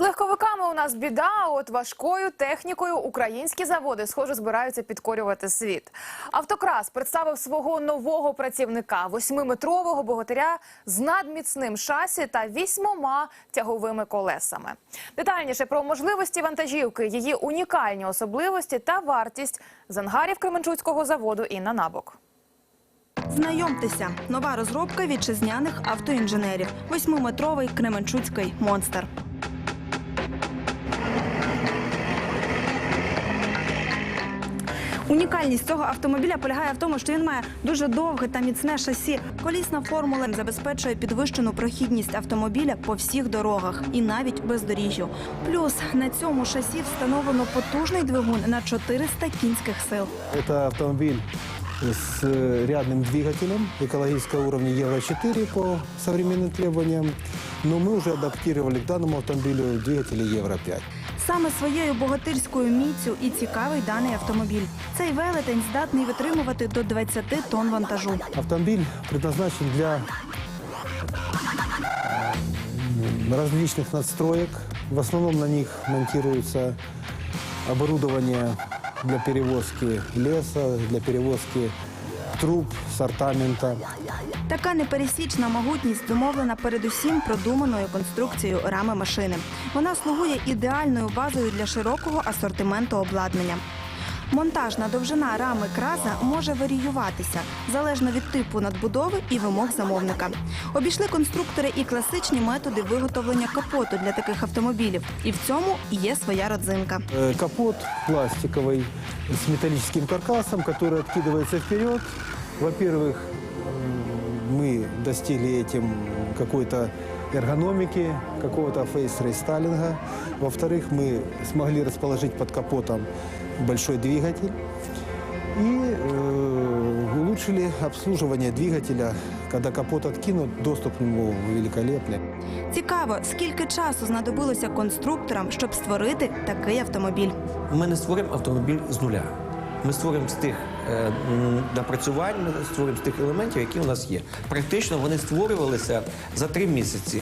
Легковиками у нас біда, а от важкою технікою українські заводи, схоже, збираються підкорювати світ. Автокрас представив свого нового працівника – восьмиметрового богатиря з надміцним шасі та вісьмома тяговими колесами. Детальніше про можливості вантажівки, її унікальні особливості та вартість з ангарів Кременчуцького заводу Інна Набок. Знайомтеся, нова розробка вітчизняних автоінженерів. Восьмиметровий Кременчуцький монстр. Унікальність цього автомобіля полягає в тому, що він має дуже довге та міцне шасі. Колісна формула забезпечує підвищену прохідність автомобіля по всіх дорогах і навіть бездоріжжю. Плюс на цьому шасі встановлено потужний двигун на 400 кінських сил. Это автомобиль с э, рядным двигателем экологического уровня Евро-4 по современным требованиям. Но мы уже адаптировали к данному автомобилю двигатели Евро-5. Саме своєю богатирською міцю і цікавий даний автомобіль. Цей велетень здатний витримувати до 20 тонн вантажу. Автомобиль предназначен для различных надстроек. В основном на них монтируется оборудование для перевозки леса, для перевозки труб, сортамента. Така непересічна могутність домовлена передусім продуманою конструкцією рами машини. Вона слугує ідеальною базою для широкого асортименту обладнання. Монтажна довжина рами краза може варіюватися залежно від типу надбудови і вимог замовника. Обійшли конструктори і класичні методи виготовлення капоту для таких автомобілів, і в цьому є своя родзинка. Э, Капот пластиковый с металлическим каркасом, который откидывается вперед. Во-первых, м, мы достигли этим какой-то эргономики, какого-то фейс-рестайлинга. Во-вторых, мы смогли расположить под капотом большой двигатель и э, улучшили обслуживание двигателя. Когда капот откинут, доступ к нему великолепный. Цікаво, скільки часу знадобилося конструкторам, щоб створити такий автомобіль. Ми не створюємо автомобіль з нуля. Ми створюємо з тих е, напрацювань, ми створюємо з тих елементів, які у нас є. Практично вони створювалися за три місяці.